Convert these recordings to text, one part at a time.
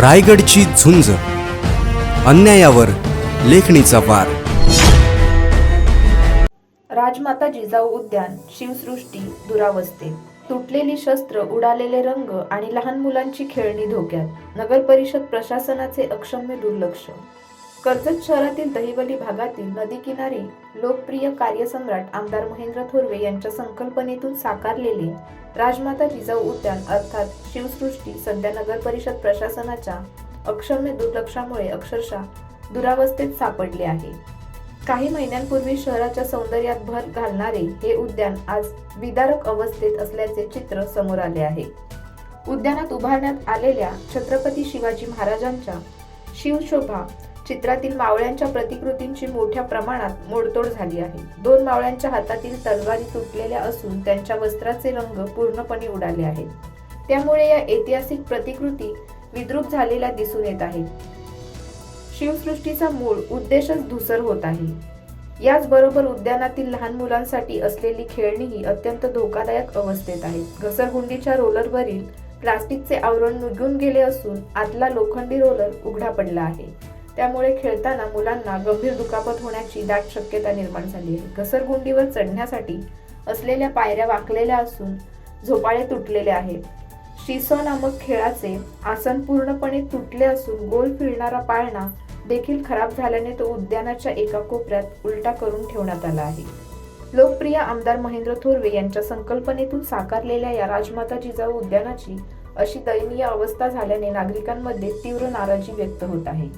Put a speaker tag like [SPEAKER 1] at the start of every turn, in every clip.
[SPEAKER 1] रायगडची झुंज. अन्यायावर लेखणीचा वार.
[SPEAKER 2] राजमाता जिजाऊ उद्यान शिवसृष्टी दुरावस्थेत तुटलेली शस्त्र उडालेले रंग आणि लहान मुलांची खेळणी धोक्यात. नगर परिषद प्रशासनाचे अक्षम्य दुर्लक्ष. कर्जत शहरातील दहिवली भागातील नदीकिनारी लोकप्रिय कार्यसम्राट आमदार महेंद्र थोरवे यांच्या संकल्पनेतून साकारलेले राजमाता जिजाऊ उद्यान अर्थात शिवसृष्टी सध्या नगर परिषद प्रशासनाच्या अक्षम्य दुर्लक्षामुळे अक्षरशः दुरावस्थेत सापडले आहे. काही महिन्यांपूर्वी शहराच्या सौंदर्यात भर घालणारे हे उद्यान आज विदारक अवस्थेत असल्याचे चित्र समोर आले आहे. उद्यानात उभारण्यात आलेल्या छत्रपती शिवाजी महाराजांच्या शिवशोभा चित्रातील मावळ्यांच्या प्रतिकृतींची मोठ्या प्रमाणात मोडतोड झाली आहे. दोन मावळ्यांच्या हातातील तलवारी तुटलेल्या असून त्यांच्या वस्त्राचे रंग पूर्णपणे उडाले आहेत. त्यामुळे या ऐतिहासिक प्रतिकृती विद्रूप झालेल्या दिसून येत आहेत. शिवसृष्टीचा मूळ उद्देशच धुसर होत आहे. याचबरोबर उद्यानातील लहान मुलांसाठी असलेली खेळणीही अत्यंत धोकादायक अवस्थेत आहेत घसरगुंडीच्या रोलरवरील प्लास्टिकचे आवरण निघून गेले असून आतला लोखंडी रोलर उघडा पडला आहे. त्यामुळे खेळताना मुलांना गंभीर दुखापत होण्याची दाट शक्यता निर्माण झाली आहे. घसरगुंडीवर चढण्यासाठी असलेल्या पायऱ्या वाकलेल्या असून झोपाळे तुटलेले आहेत. शिसो नामक खेळाचे आसन पूर्णपणे तुटले असून गोल फिरणारा पाळणा देखील खराब झाल्याने तो उद्यानाच्या एका कोपऱ्यात उलटा करून ठेवण्यात आला आहे. लोकप्रिय आमदार महेंद्र थोरवे यांच्या संकल्पनेतून साकारलेल्या या राजमाता जिजाऊ उद्यानाची अशी दयनीय अवस्था झाल्याने नागरिकांमध्ये तीव्र नाराजी व्यक्त होत आहे.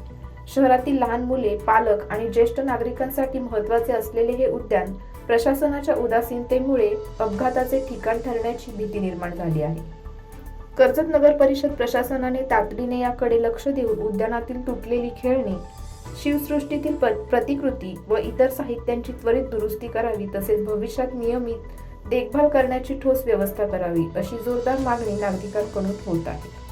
[SPEAKER 2] शहरातील लहान मुले पालक आणि ज्येष्ठ नागरिकांसाठी महत्त्वाचे असलेले हे उद्यान प्रशासनाच्या उदासीनतेमुळे अपघाताचे ठिकाण ठरण्याची भीती निर्माण झाली आहे. कर्जत नगर परिषद प्रशासनाने तातडीने याकडे लक्ष देऊन उद्यानातील तुटलेली खेळणी शिवसृष्टीतील प्रतिकृती व इतर साहित्यांची त्वरित दुरुस्ती करावी तसेच भविष्यात नियमित देखभाल करण्याची ठोस व्यवस्था करावी अशी जोरदार मागणी नागरिकांकडून होत आहे.